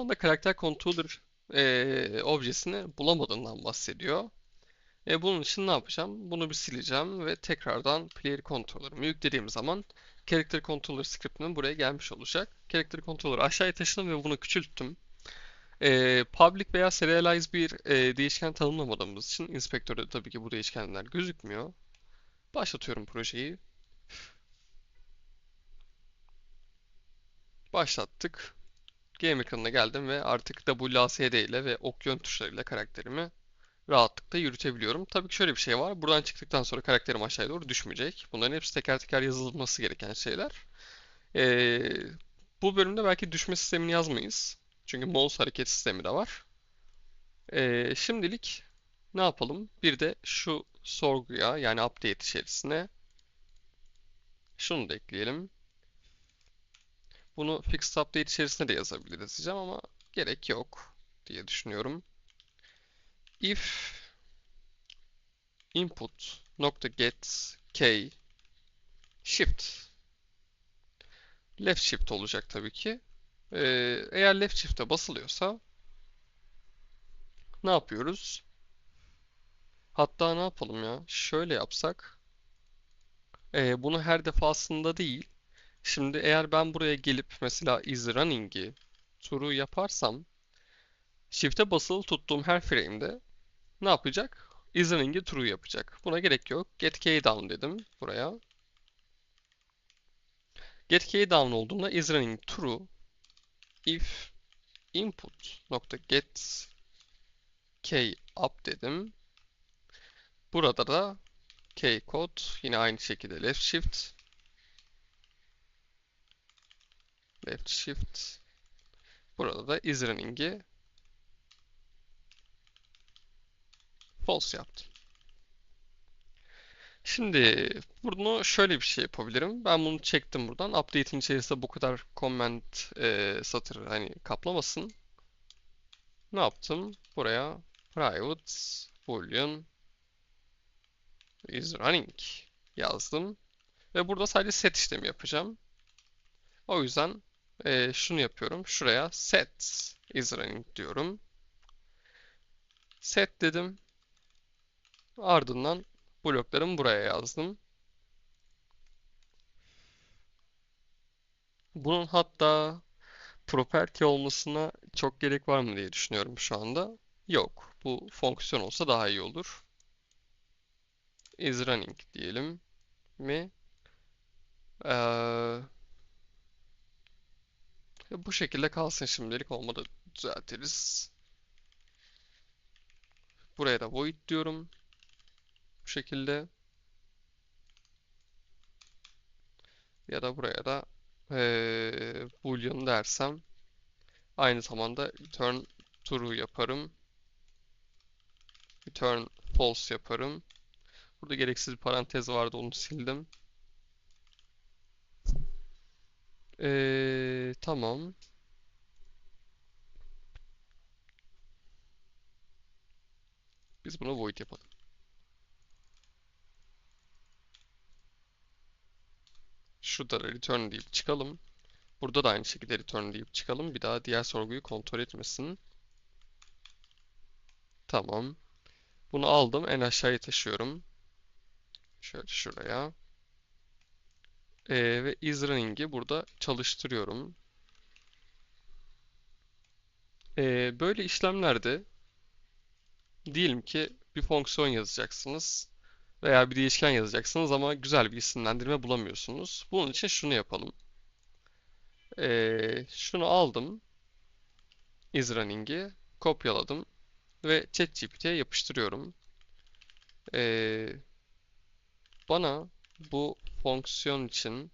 anda karakter controller e, objesini bulamadığından bahsediyor. E, bunun için ne yapacağım? Bunu bir sileceğim ve tekrardan player controller'ımı yüklediğim zaman character controller script'im buraya gelmiş olacak. Character controller aşağıya taşıdım ve bunu küçülttüm. E, public veya serialize bir e, değişken tanımlamadığımız için inspektörde tabii ki bu değişkenler gözükmüyor. Başlatıyorum projeyi. Başlattık. Game ekranına geldim ve artık WASD ile ve ok yön tuşlarıyla karakterimi rahatlıkla yürütebiliyorum. Tabii ki şöyle bir şey var. Buradan çıktıktan sonra karakterim aşağıya doğru düşmeyecek. Bunların hepsi teker teker yazılması gereken şeyler. Ee, bu bölümde belki düşme sistemini yazmayız. Çünkü mouse hareket sistemi de var. Ee, şimdilik ne yapalım? Bir de şu sorguya yani update içerisine şunu da ekleyelim. Bunu fixed update içerisinde de yazabiliriz diyeceğim ama gerek yok diye düşünüyorum. If input nokta get k shift left shift olacak tabii ki. Ee, eğer left shift'e basılıyorsa ne yapıyoruz? Hatta ne yapalım ya? Şöyle yapsak. Ee, bunu her defasında değil. Şimdi eğer ben buraya gelip mesela is running'i true yaparsam shift'e basılı tuttuğum her frame'de ne yapacak? Is running'i true yapacak. Buna gerek yok. Get key down dedim buraya. Get key down olduğunda is running true if input nokta get key up dedim. Burada da key code yine aynı şekilde left shift left shift burada da is running'i false yaptım. Şimdi bunu şöyle bir şey yapabilirim. Ben bunu çektim buradan. Update'in içerisinde bu kadar comment e, satır hani kaplamasın. Ne yaptım? Buraya private boolean is running yazdım. Ve burada sadece set işlemi yapacağım. O yüzden e, şunu yapıyorum. Şuraya set is running diyorum. Set dedim. Ardından bloklarımı buraya yazdım. Bunun hatta property olmasına çok gerek var mı diye düşünüyorum şu anda. Yok. Bu fonksiyon olsa daha iyi olur. Is running diyelim mi? Ee, bu şekilde kalsın şimdilik olmadı düzeltiriz. Buraya da void diyorum. Bu şekilde. Ya da buraya da ee, boolean dersem aynı zamanda return true yaparım. Return false yaparım. Burada gereksiz bir parantez vardı onu sildim. Ee, tamam. Biz buna void yapalım. Şurada da return deyip çıkalım. Burada da aynı şekilde return deyip çıkalım. Bir daha diğer sorguyu kontrol etmesin. Tamam. Bunu aldım. En aşağıya taşıyorum. Şöyle şuraya. Ee, ve is running'i burada çalıştırıyorum. Ee, böyle işlemlerde diyelim ki bir fonksiyon yazacaksınız veya bir değişken yazacaksınız ama güzel bir isimlendirme bulamıyorsunuz. Bunun için şunu yapalım. Ee, şunu aldım. Is running'i kopyaladım ve ChatGPT'ye yapıştırıyorum. Ee, bana bu fonksiyon için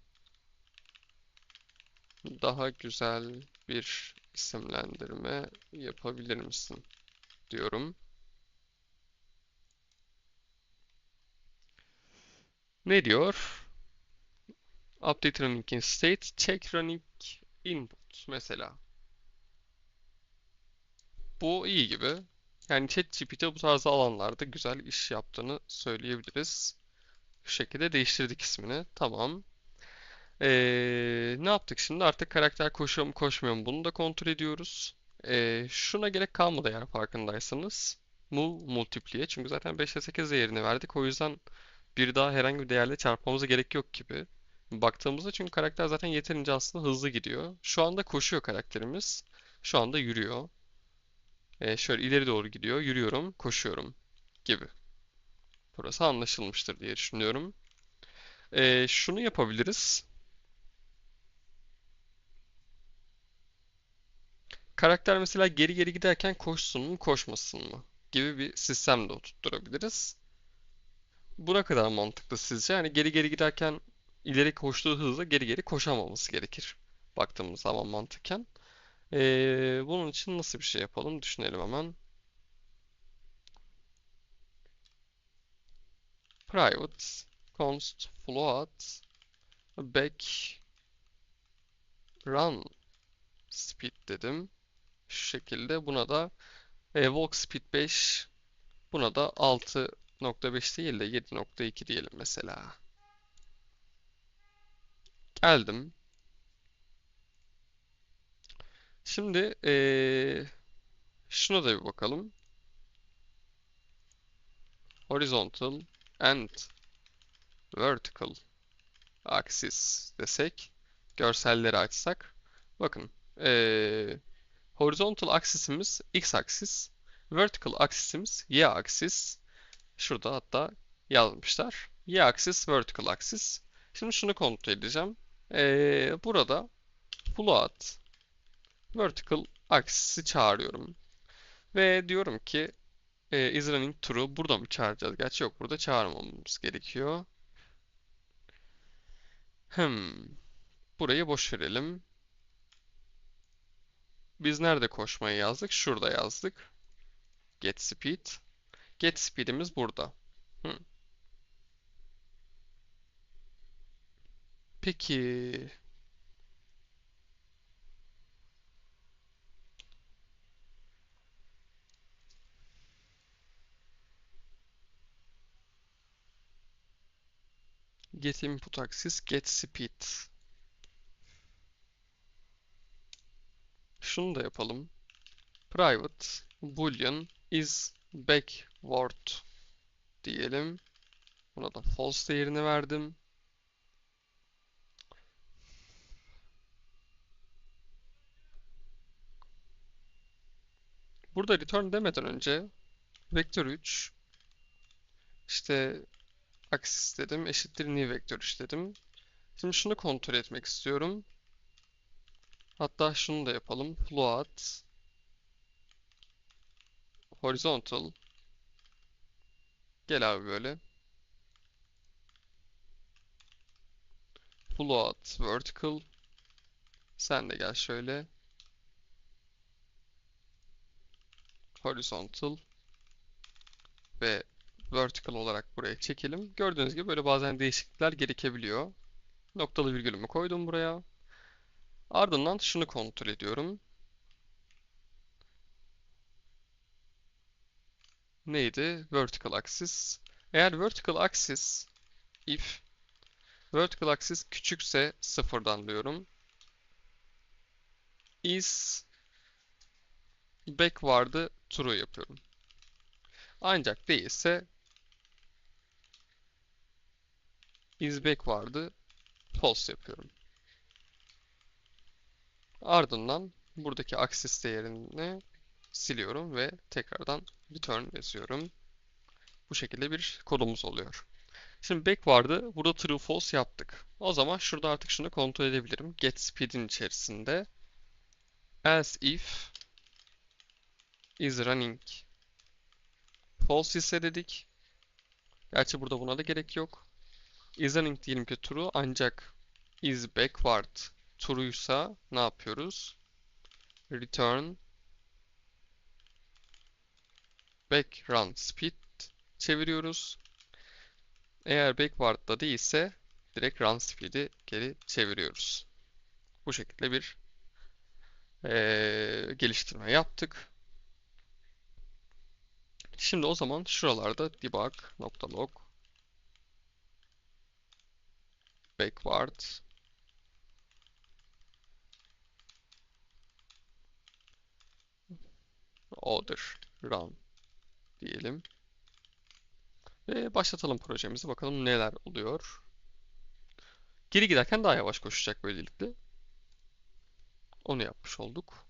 daha güzel bir isimlendirme yapabilir misin diyorum. Ne diyor? Update running in state, check running input mesela. Bu iyi gibi. Yani ChatGPT bu tarz alanlarda güzel iş yaptığını söyleyebiliriz. Bu şekilde değiştirdik ismini. Tamam. Ee, ne yaptık şimdi? Artık karakter koşuyor mu koşmuyor mu bunu da kontrol ediyoruz. Ee, şuna gerek kalmadı eğer farkındaysanız. Move multipliye. Çünkü zaten 5 ile 8 değerini verdik. O yüzden bir daha herhangi bir değerle çarpmamıza gerek yok gibi. Baktığımızda çünkü karakter zaten yeterince aslında hızlı gidiyor. Şu anda koşuyor karakterimiz. Şu anda yürüyor. Ee, şöyle ileri doğru gidiyor. Yürüyorum, koşuyorum gibi. Burası anlaşılmıştır diye düşünüyorum. Ee, şunu yapabiliriz. Karakter mesela geri geri giderken koşsun mu koşmasın mı gibi bir sistem de oturtturabiliriz. Bu ne kadar mantıklı sizce? Yani geri geri giderken ileri koştuğu hızla geri geri koşamaması gerekir. Baktığımız zaman mantıken. Ee, bunun için nasıl bir şey yapalım? Düşünelim hemen. Private const float back run speed dedim. Şu şekilde buna da e, walk speed 5 buna da 6.5 değil de 7.2 diyelim mesela. Geldim. Şimdi ee, şuna da bir bakalım. Horizontal and vertical axis desek görselleri açsak bakın ee, horizontal aksisimiz x aksis vertical aksisimiz y aksis şurada hatta yazmışlar. Y aksis vertical aksis şimdi şunu kontrol edeceğim. Ee, burada float vertical aksisi çağırıyorum. Ve diyorum ki e, is running true burada mı çağıracağız? Gerçi yok burada çağırmamamız gerekiyor. Hmm. Burayı boş verelim. Biz nerede koşmayı yazdık? Şurada yazdık. Get speed. Get speed'imiz burada. Hmm. Peki get input axis get speed. Şunu da yapalım. Private boolean is backward diyelim. Buna da false değerini verdim. Burada return demeden önce vektör 3 işte aksis dedim eşittir new vektör 3 dedim. Şimdi şunu kontrol etmek istiyorum. Hatta şunu da yapalım. Float horizontal gel abi böyle. Float vertical sen de gel şöyle. Horizontal ve vertical olarak buraya çekelim. Gördüğünüz gibi böyle bazen değişiklikler gerekebiliyor. Noktalı virgülümü koydum buraya. Ardından şunu kontrol ediyorum. Neydi? Vertical axis. Eğer vertical axis if vertical axis küçükse sıfırdan diyorum. Is backward'ı true yapıyorum. Ancak değilse is backward'ı false yapıyorum. Ardından buradaki axis değerini siliyorum ve tekrardan return yazıyorum. Bu şekilde bir kodumuz oluyor. Şimdi backward'ı burada true false yaptık. O zaman şurada artık şunu kontrol edebilirim. Get speed'in içerisinde else if is running false ise dedik. Gerçi burada buna da gerek yok. Is running diyelim ki true ancak is backward true'ysa ne yapıyoruz? Return back run speed çeviriyoruz. Eğer backward'da değilse direkt run speed'i geri çeviriyoruz. Bu şekilde bir ee, geliştirme yaptık. Şimdi o zaman şuralarda debug.log backward order run diyelim. Ve başlatalım projemizi. Bakalım neler oluyor. Geri giderken daha yavaş koşacak böylelikle. Onu yapmış olduk.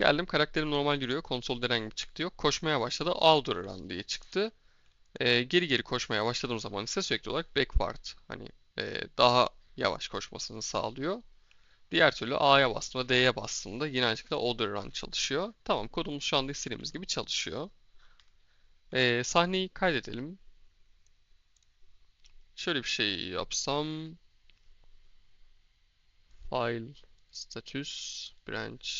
Geldim karakterim normal yürüyor. Konsolda herhangi bir çıktı yok. Koşmaya başladı. Outdoor run diye çıktı. Ee, geri geri koşmaya başladığım zaman ise sürekli olarak backward hani e, daha yavaş koşmasını sağlıyor. Diğer türlü A'ya bastığımda D'ye bastığımda yine aynı şekilde order çalışıyor. Tamam kodumuz şu anda istediğimiz gibi çalışıyor. Ee, sahneyi kaydedelim. Şöyle bir şey yapsam. File status branch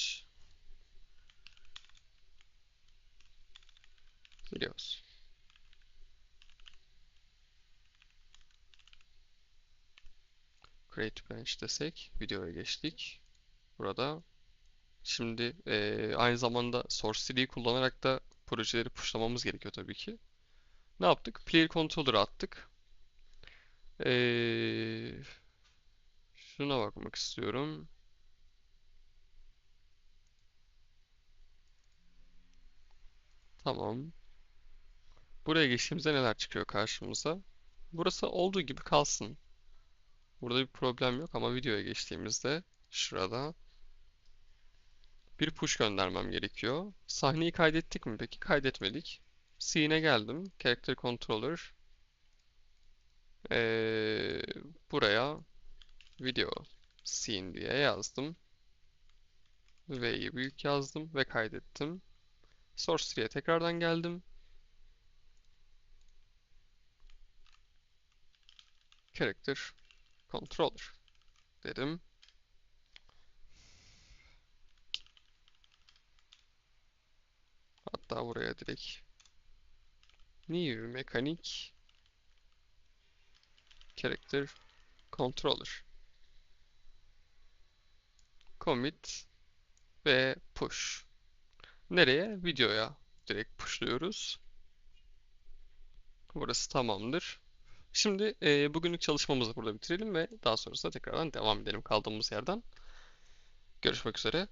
videos. Create branch desek videoya geçtik. Burada şimdi eee, aynı zamanda Source CD'yi kullanarak da projeleri pushlamamız gerekiyor tabii ki. Ne yaptık? Player controller'ı attık. Eee, şuna bakmak istiyorum. Tamam. Buraya geçtiğimizde neler çıkıyor karşımıza? Burası olduğu gibi kalsın. Burada bir problem yok ama videoya geçtiğimizde şurada bir push göndermem gerekiyor. Sahneyi kaydettik mi? Peki kaydetmedik. Scene'e geldim. Character Controller. Ee, buraya video scene diye yazdım. V'yi büyük yazdım ve kaydettim. Source tekrardan geldim. Character Controller dedim. Hatta buraya direkt new mekanik character controller commit ve push. Nereye? Videoya direkt pushluyoruz. Burası tamamdır. Şimdi e, bugünlük çalışmamızı burada bitirelim ve daha sonrasında tekrardan devam edelim kaldığımız yerden. Görüşmek üzere.